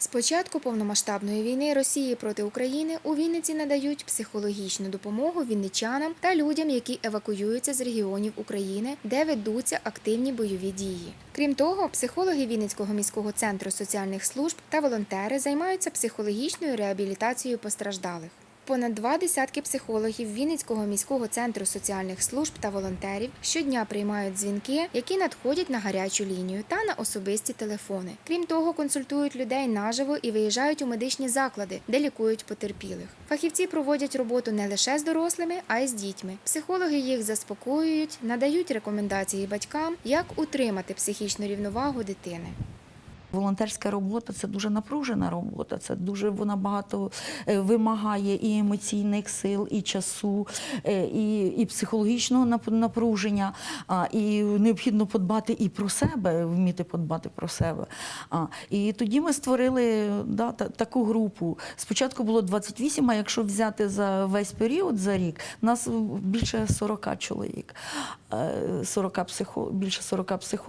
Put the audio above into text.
З початку повномасштабної війни Росії проти України у Вінниці надають психологічну допомогу вінничанам та людям, які евакуюються з регіонів України, де ведуться активні бойові дії. Крім того, психологи Вінницького міського центру соціальних служб та волонтери займаються психологічною реабілітацією постраждалих. Понад два десятки психологів Вінницького міського центру соціальних служб та волонтерів щодня приймають дзвінки, які надходять на гарячу лінію та на особисті телефони. Крім того, консультують людей наживо і виїжджають у медичні заклади, де лікують потерпілих. Фахівці проводять роботу не лише з дорослими, а й з дітьми. Психологи їх заспокоюють, надають рекомендації батькам, як утримати психічну рівновагу дитини. Волонтерська робота це дуже напружена робота. Це дуже вона багато е, вимагає і емоційних сил, і часу, е, і, і психологічного напруження. І необхідно подбати і про себе, вміти подбати про себе. І тоді ми створили да, таку групу. Спочатку було 28, а якщо взяти за весь період за рік, нас більше 40 чоловік, Е, 40 психо, більше 40 психологів.